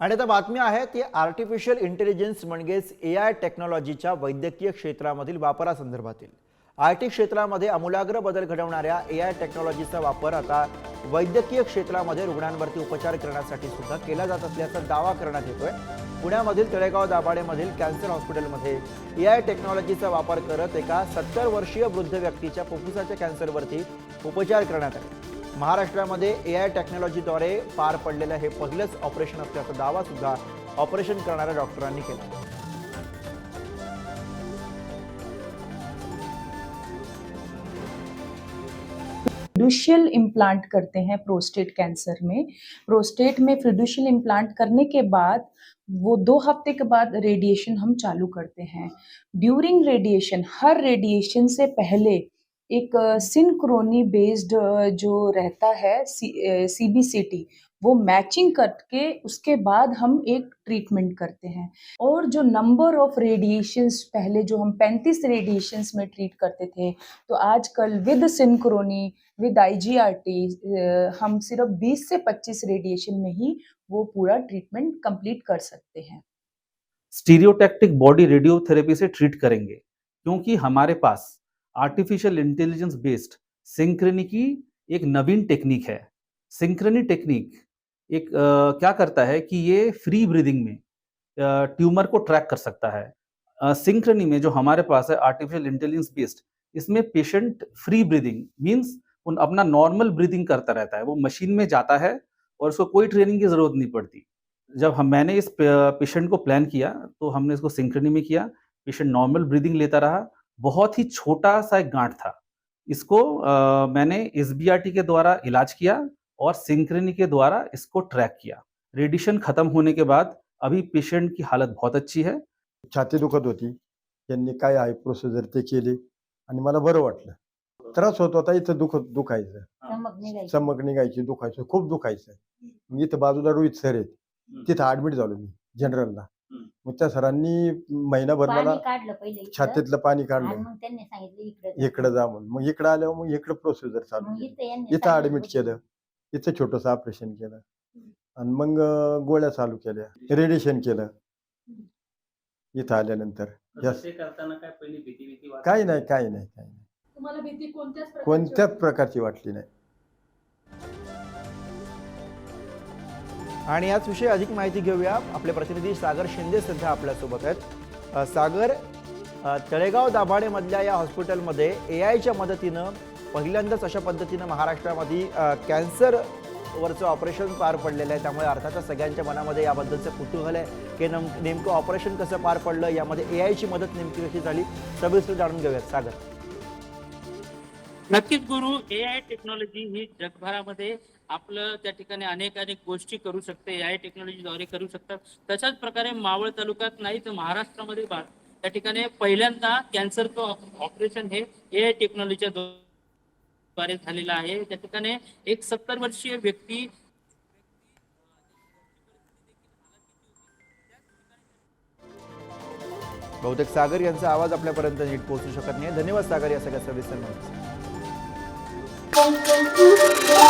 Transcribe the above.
आणि आता बातमी आहे ती आर्टिफिशियल इंटेलिजन्स म्हणजेच ए आय टेक्नॉलॉजीच्या वैद्यकीय क्षेत्रामधील वापरासंदर्भातील. आय टी क्षेत्रामध्ये आमूलाग्र बदल घडवणाऱ्या ए आय टेक्नॉलॉजीचा वापर आता वैद्यकीय क्षेत्रामध्ये रुग्णांवरती उपचार करण्यासाठी सुद्धा केला जात असल्याचा दावा करण्यात येतोय. पुण्यामधील तळेगाव दाभाडेमधील कॅन्सर हॉस्पिटलमध्ये ए आय टेक्नॉलॉजीचा वापर करत एका सत्तर वर्षीय वृद्ध व्यक्तीच्या फुफ्फुसाच्या कॅन्सरवरती उपचार करण्यात आले. महाराष्ट्रामध्ये ए आय टेक्नॉलॉजीद्वारे पार पडलेलं हे पहिलंच ऑपरेशन दावा सुद्धा ऑपरेशन करणाऱ्या डॉक्टरांनी केला. इम्प्लांट करते हैं प्रोस्टेट कैंसर में. प्रोस्टेट में फिडुशियल इम्प्लांट करने के बाद, वो दो हफ़्ते के बाद रेडिएशन हम चालू करते हैं. ड्यूरिंग रेडिएशन हर रेडिएशन से पहले एक सिंक्रोनी बेस्ड जो रहता है सी बी सी टी वो मैचिंग करके उसके बाद हम एक ट्रीटमेंट करते हैं। और जो नंबर ऑफ़ रेडिएशंस, पहले जो हम 35 रेडिएशंस में ट्रीट करते थे तो आजकल विद सिंक्रोनी, विद आईजीआरटी हम सिर्फ़ 20 से 25 रेडिएशन में ही वो पूरा ट्रीटमेंट कंप्लीट कर सकते हैं। स्टीरियोटैक्टिक बॉडी रेडियोथेरेपी से ट्रीट करेंगे, क्योंकि हमारे पास आर्टिफिशियल इंटेलिजेंस बेस्ड सिंक्रनी की एक नवीन टेक्निक है। सिंक्रनी टेक्निक एक अ, क्या करता है कि ये फ्री ब्रीदिंग में ट्यूमर को ट्रैक कर सकता है। सिंक्रनी में जो हमारे पास है आर्टिफिशियल इंटेलिजेंस बेस्ड इसमें पेशेंट फ्री ब्रीदिंग मीन्स उन अपना नॉर्मल ब्रीदिंग करता रहता है। वो मशीन में जाता है और उसको कोई ट्रेनिंग की ज़रूरत नहीं पड़ती। जब हम मैंने इस पेशेंट को प्लान किया तो हमने इसको सिंक्रनी में किया। पेशेंट नॉर्मल ब्रीदिंग लेता रहा बहुत ही छोटा सा एक गांठ था। इसको अ, मैंने एस के द्वारा इलाज किया और सिंक्रनी के द्वारा इसको ट्रैक किया। रेडिएशन खत्म होने के बाद अभी पेशेंट की हालत बहुत अच्छी है। छाती दुखत होती त्यांनी काय आहे प्रोसिजर ते केली आणि मला बरं वाटलं. त्रास होत होता इथं दुख दुखायचं. चमक निघायची. दुखायचं खूप दुखायचं. इथं बाजूला रोहित सर आहेत. तिथं ऍडमिट झालो मी जनरलला हम्म. मग त्या सरांनी महिनाभर मला पाणी काढलं पहिले इकडं, छातीतलं पाणी आणि काढलं. मग त्यांनी सांगितलं इकडे जा. इकडं जा म्हणून. मग इकडं आल्यावर मग इकडं प्रोसिजर चालू मग केली. इथं यांनी इथं सांगितलं ऍडमिट. केलं. इथं छोटस ऑपरेशन केलं. आणि मग अं, गोळ्या चालू केल्या. रेडिएशन केलं. इथं आल्यानंतर. Yes. करताना काय पहिली भीती भीती काही नाही काही नाही काही नाही. तुम्हाला भीती कोणत्याच प्रकारची कोणत्याच वाटली? प्रकारची वाटली नाही. आणि याच विषयी अधिक माहिती घेऊया. आपले प्रतिनिधी सागर शिंदे सध्या आपल्यासोबत आहेत. सागर तळेगाव दाभाडेमधल्या या हॉस्पिटलमध्ये ए आयच्या मदतीनं पहिल्यांदाच अशा पद्धतीनं महाराष्ट्रामध्ये कॅन्सरवरचं ऑपरेशन पार पडलेलं आहे. त्यामुळे अर्थातच सगळ्यांच्या मनामध्ये याबद्दलचं कुतूहल आहे की नम नेमकं ऑपरेशन कसं पार पडलं? यामध्ये ए आयची मदत नेमकी कशी झाली? सविस्तर जाणून घेऊयात. सागर. नक्कीच गुरु ए आय टेक्नॉलॉजी ही जगभरामध्ये आपलं त्या ठिकाणी अनेक अनेक गोष्टी करू शकते. ए आय टेक्नॉलॉजीद्वारे करू शकतात. तशाच प्रकारे मावळ तालुक्यात नाही तर महाराष्ट्रामध्ये त्या ठिकाणी पहिल्यांदा कॅन्सरचं ऑपरेशन हे ए आय टेक्नॉलॉजीच्या द्वारे झालेलं आहे. त्या ठिकाणी एक सत्तर वर्षीय व्यक्ती बहुतेक सागर यांचा आवाज आपल्यापर्यंत नीट पोहोचू शकत नाही. धन्यवाद सागर या सगळ्या सविस्तर bom, bom, bom.